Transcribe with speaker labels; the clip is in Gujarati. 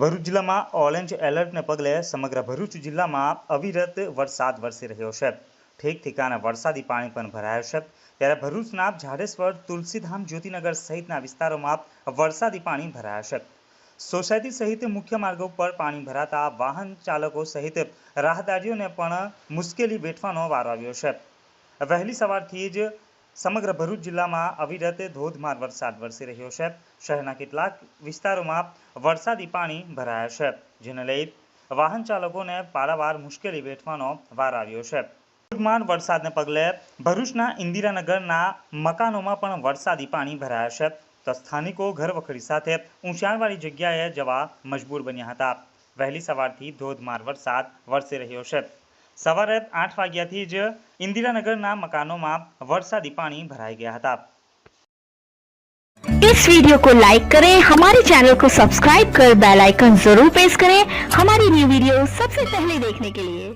Speaker 1: ભરૂચ જિલ્લામાં ઓરેન્જ એલર્ટને પગલે સમગ્ર ભરૂચ જિલ્લામાં અવિરત વરસાદ વરસી રહ્યો છે. ઠેક ઠેકાણે વરસાદી પાણી પણ ભરાયો છે. ત્યારે ભરૂચના ઝાડેશ્વર તુલસીધામ, જ્યોતિનગર સહિતના વિસ્તારોમાં વરસાદી પાણી ભરાયા છે. સોસાયટી સહિત મુખ્ય માર્ગો પર પાણી ભરાતા વાહન ચાલકો સહિત રાહદારીઓને પણ મુશ્કેલી વેઠવાનો વારો આવ્યો છે. વહેલી સવારથી જ સમગ્ર ભરૂચ જિલ્લામાં અવિરત ધોધમાર વરસાદ વરસી રહ્યો છે. શહેરના કેટલાક વિસ્તારોમાં વરસાદી પાણી ભરાયા છે, જેને લઈ વાહન ચાલકોને પારાવાર મુશ્કેલી વેઠવાનો વાર આવ્યો છે. ધોધમાર વરસાદને પગલે ભરૂચના ઇન્દિરાનગરના મકાનોમાં પણ વરસાદી પાણી ભરાયા છે. તો સ્થાનિકો ઘરવખરી સાથે ઊંચાણવાળી જગ્યાએ જવા મજબૂર બન્યા હતા. વહેલી સવારથી ધોધમાર વરસાદ વરસી રહ્યો છે. સવારે આઠ વાગ્યાથી જ ઇન્દિરાનગરના મકાનોમાં વરસાદી પાણી ભરાઈ ગયા હતા
Speaker 2: इस वीडियो को लाइक करें हमारे चैनल को सब्सक्राइब कर बेल आइकन जरूर प्रेस करें हमारी न्यू वीडियो सबसे पहले देखने के लिए